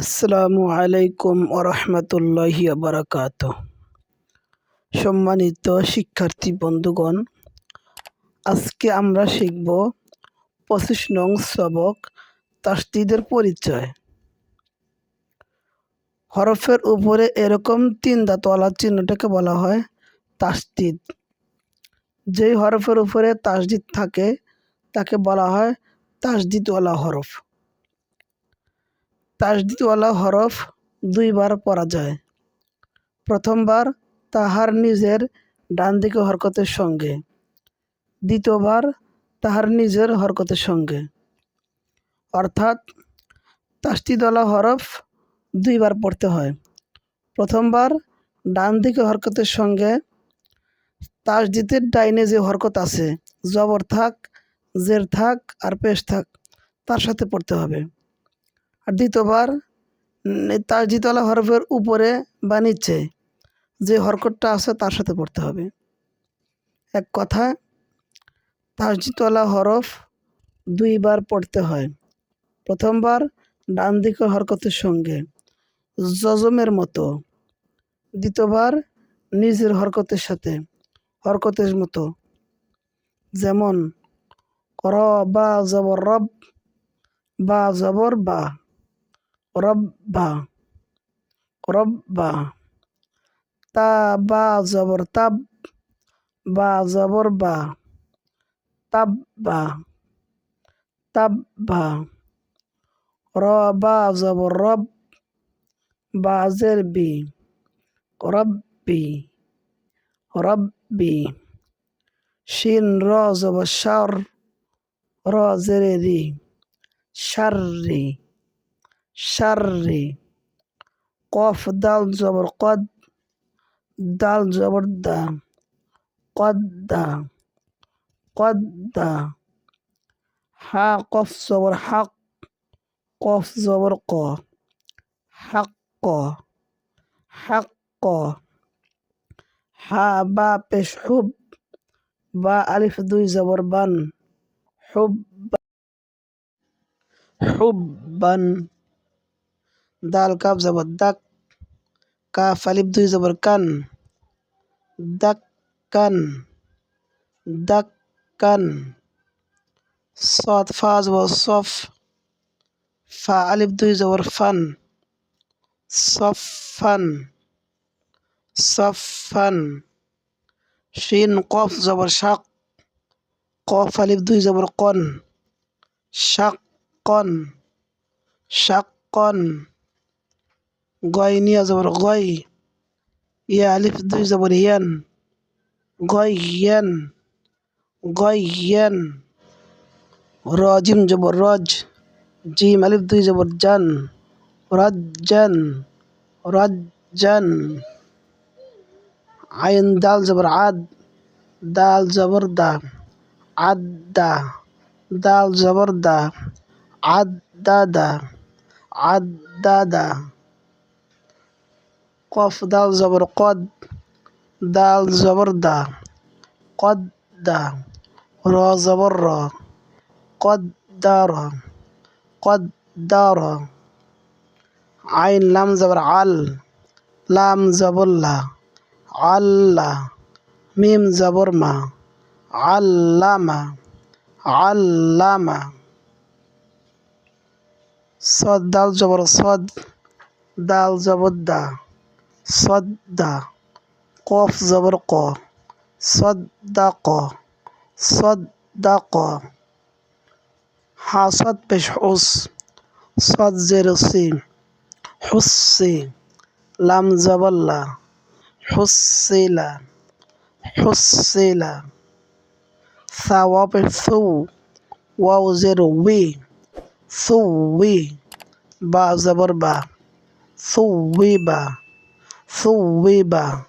আসসালামু আলাইকুম ওরহমতুল্লাহি বারাকাত সম্মানিত শিক্ষার্থী বন্ধুগণ, আজকে আমরা শিখব পঁচিশ নং সবক তাসদিদের পরিচয়। হরফের উপরে এরকম তিন দাঁতওয়ালা চিহ্নটাকে বলা হয় তাসদিদ। যেই হরফের উপরে তাসদিদ থাকে, তাকে বলা হয় তাসদিদওয়ালা হরফ। তাসদিদওয়ালা হরফ দুইবার পড়া যায়। প্রথমবার তাহার নিজের ডান দিকে হরকতের সঙ্গে। দ্বিতীয়বার তাহার নিজের হরকতের সঙ্গে। অর্থাৎ তাসদিদওয়ালা হরফ দুইবার পড়তে হয়। প্রথমবার ডান দিকে হরকতের সঙ্গে তাসদিদের ডাইনে যে হরকত আছে, জবর থাক, জের থাক আর পেশ থাক, তার সাথে পড়তে হবে। আর দ্বিতীয়বার তাসদিদওয়ালা হরফের উপরে বা নিচে যে হরকতটা আছে তার সাথে পড়তে হবে। এক কথায় তাসদিদওয়ালা হরফ দুইবার পড়তে হয়। প্রথমবার ডান দিকের হরকতের সঙ্গে জজমের মতো। দ্বিতীয়বার নিজের হরকতের সাথে, হরকতের মতো। যেমন র, বা, জবর, রব, বা, জবর, বা। রব্বা রব্বা তা বা জবর তাব বা জবর বা তাব্বা তাব্বা র বা জবর রব বা জের বি রব্বি রব্বি শিন র জবর শার র জেরে রি শাররি কফ দাল জবর কদ দাল জবর দা কদ্দা কদ্দা হা কফ জবর হাক কফ জবর ক হাক ক হাক ক হা বা পেশ হুব বা আলিফ দুই জবর বান হুব হুব্বান দাল কাপ জবর দাক কাফ আলিফ দুই জবর কান দাক কান দাক কান সদ ফা জবর সফ ফা আলিফ দুই জবর ফান সফ ফান সফ ফান শিন কফ জবর শাক কফ আলিফ দুই জবর কন শাক কন শাক কন গয় নিয়া জবর গয়, ইয়া আলিফ দুই জবর ইয়ান গয় ইয়ান গয় ইয়ান র জিম জবর রজ জিম আলিফ দুই জবর জান রজ্জান রজ্জান আইন দাল জবর আদ, দাল জবর দা, আদা দাল জবর দা আদাদা আদাদা কফ দাল জবর কদ দাল জবর দা কদ দা র জবর র কদ দার কদ দার আইন লাম জবর আল লাম জবল্লা আল্লাহ মিম জবর মা আল্লামা আল্লামা সদ দাল জবর সদ দাল জবর দা সদ্দা, কফ জবর ক সদ্দা ক সদ্দা ক হা সদ পেশ হুস, সদ জের সি হুসি, লাম জবল্লা, হুসিলা হুসিলা। সা ওয়া পেশ সু, ওয়াও জের উই সুউই বা জবর বা। 十五位吧。